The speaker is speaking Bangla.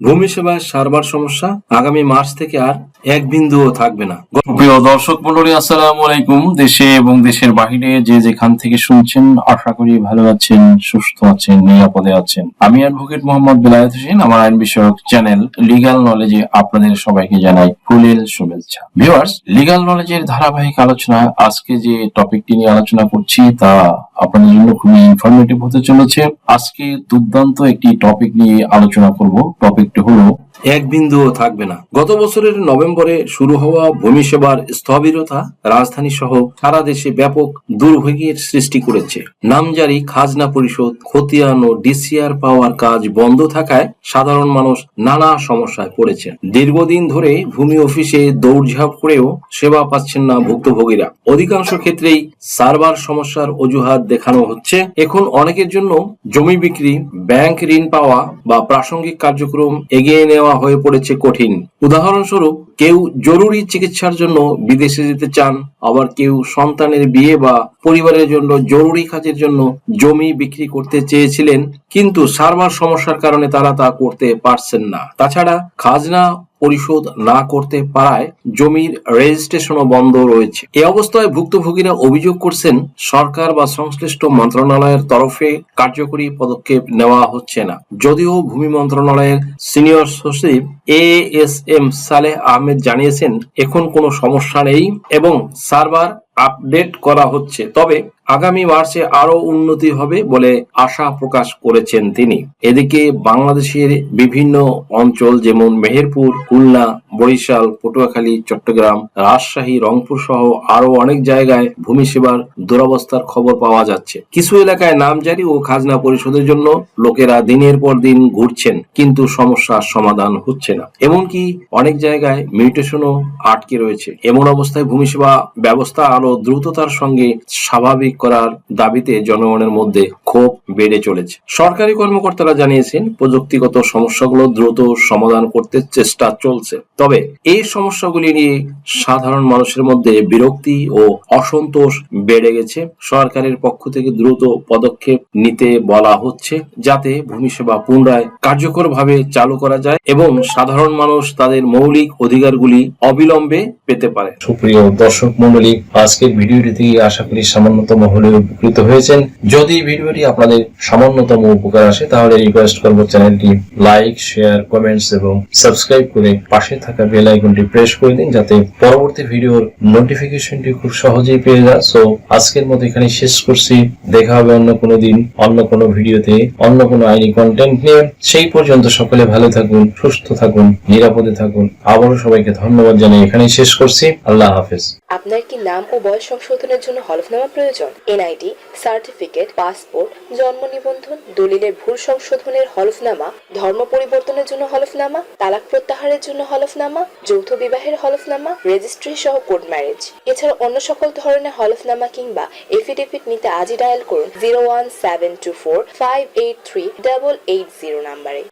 ভূমি সেবায় সার্ভার সমস্যা আগামী মার্চ থেকে আর এক বিন্দুও থাকবে না। প্রিয় দর্শক মন্ডলী আসসালামু আলাইকুম। দেশে এবং দেশের বাহিরে যে যেখান থেকে শুনছেন, আশা করি ভালো আছেন, সুস্থ আছেন, নিরাপদে আছেন। আমি অ্যাডভোকেট মোহাম্মদ বেলায়েত হোসেন। আমার আইন বিষয়ক চ্যানেল লিগ্যাল নলেজে আপনাদের সবাইকে জানাই ফুলেল শুভেচ্ছা। ভিউয়ার্স লিগ্যাল নলেজের ধারাবাহিক আলোচনা, আজকে যে টপিকটি নিয়ে আলোচনা করছি তা আপনাদের জন্য খুবই ইনফরমেটিভ হতে চলেছে। আজকে দুর্দান্ত একটি টপিক নিয়ে আলোচনা করব। টপিকটি হলো এক বিন্দুও থাকবে না। গত বছরের নভেম্বরে শুরু হওয়া ভূমি সেবার স্থবিরতা রাজধানী সহ সারা দেশে ব্যাপক দুর্ভোগের সৃষ্টি করেছে। নামজারি, খাজনা পরিশোধ, খতিয়ান ও ডিসিআর পাওয়ার কাজ বন্ধ থাকায় সাধারণ মানুষ নানা সমস্যায় পড়েছে দীর্ঘদিন ধরে ভূমি অফিসে দৌড়ঝাঁপ করেও সেবা পাচ্ছেন না ভুক্তভোগীরা। অধিকাংশ ক্ষেত্রেই সার্ভার সমস্যার অজুহাত দেখানো হচ্ছে। এখন অনেকের জন্য জমি বিক্রি, ব্যাংক ঋণ পাওয়া বা প্রাসঙ্গিক কার্যক্রম এগিয়ে নেওয়া হয়ে পড়েছে কঠিন। উদাহরণস্বরূপ, কেউ জরুরি চিকিৎসার জন্য বিদেশে যেতে চান, আবার কেউ সন্তানের বিয়ে বা পরিবারের জন্য জরুরি কাজের জন্য জমি বিক্রি করতে চেয়েছিলেন, কিন্তু সার্ভার সমস্যার কারণে তারা তা করতে পারছেন না। তাছাড়া, খাজনা পরিশোধ না করতে পারায় জমির রেজিস্ট্রেশনও বন্ধ রয়েছে। এ অবস্থায় ভুক্তভোগীরা অভিযোগ করছেন, সরকার বা সংশ্লিষ্ট মন্ত্রণালয়ের তরফে কার্যকরী পদক্ষেপ নেওয়া হচ্ছে না। যদিও ভূমি মন্ত্রণালয়ের সিনিয়র সচিব A S M Saleh Ahmed জানিয়েছেন, এখন কোনো সমস্যা নেই এবং সার্ভার আপডেট করা হচ্ছে। তবে আগামী মার্চে আরও উন্নতি হবে বলে আশা প্রকাশ করেছেন তিনি। এদিকে বাংলাদেশের বিভিন্ন অঞ্চল যেমন মেহেরপুর, খুলনা বরিশাল, পটুয়াখালী, চট্টগ্রাম, রাজশাহী, রংপুর সহ আরও অনেক জায়গায় ভূমি সেবার দুরবস্থার খবর পাওয়া যাচ্ছে। কিছু এলাকায় নামজারি ও খাজনা পরিশোধের জন্য লোকেরা দিনের পর দিন ঘুরছেন, কিন্তু সমস্যার সমাধান হচ্ছে না। এমনকি অনেক জায়গায় মিউটেশনও আটকে রয়েছে। এমন অবস্থায় ভূমি সেবা ব্যবস্থা আরও দ্রুততার সঙ্গে স্বাভাবিক করার দাবিতে জনগণের মধ্যে ক্ষোভ বেড়ে চলেছে। সরকারি কর্মকর্তারা জানিয়েছেন, প্রযুক্তিগত সমস্যাগুলো দ্রুত সমাধান করতে চেষ্টা চলছে। তবে এই সমস্যাগুলি নিয়ে সাধারণ মানুষের মধ্যে বিরক্তি ও অসন্তোষ বেড়ে গেছে। সরকারের পক্ষ থেকে দ্রুত পদক্ষেপ নিতে বলা হচ্ছে যাতে ভূমি সেবা পুনরায় কার্যকরভাবে চালু করা যায় এবং সাধারণ মানুষ তাদের মৌলিক অধিকারগুলি অবিলম্বে পেতে পারে। সুপ্রিয় দর্শক মন্ডলী আজকের ভিডিওটি থেকে আশা করি সামান্যতম হলে উপকৃত হয়েছেন। যদি ভিডিওটি আপনাদের সামান্যতম উপকার আসে, তাহলে রিকোয়েস্ট করব চ্যানেলটি লাইক শেয়ার কমেন্টস এবং সাবস্ক্রাইব করে পাশে থাকা বেল আইকনটি প্রেস করে দিন যাতে পরবর্তী ভিডিওর নোটিফিকেশনটি খুব সহজেই পেয়ে যায়। সো আজকের মতো এখানে শেষ করছি। দেখা হবে অন্য কোনো দিন, অন্য কোনো ভিডিওতে অন্য কোনো আইনি কন্টেন্ট নিয়ে। সেই পর্যন্ত সকলে ভালো থাকুন, সুস্থ থাকুন, নিরাপদে থাকুন। আবারও সবাইকে ধন্যবাদ জানিয়ে এখানেই শেষ করছি। আল্লাহ হাফেজ। আপনার কি নাম ও বয়স সংশোধনের জন্য হলফনামা প্রয়োজন? এনআইডি সার্টিফিকেট পাসপোর্ট জন্ম নিবন্ধন, দলিলের ভুল সংশোধনের হলফনামা, ধর্ম পরিবর্তনের জন্য হলফনামা, তালাক প্রত্যাহারের জন্য হলফনামা, যৌথ বিবাহের হলফনামা রেজিস্ট্রি সহ কোর্ট ম্যারেজ এছাড়া অন্য সকল ধরনের হলফনামা কিংবা এফিডেভিট নিতে আজই ডায়াল করুন zero one seven two four five eight three double eight zero নাম্বারে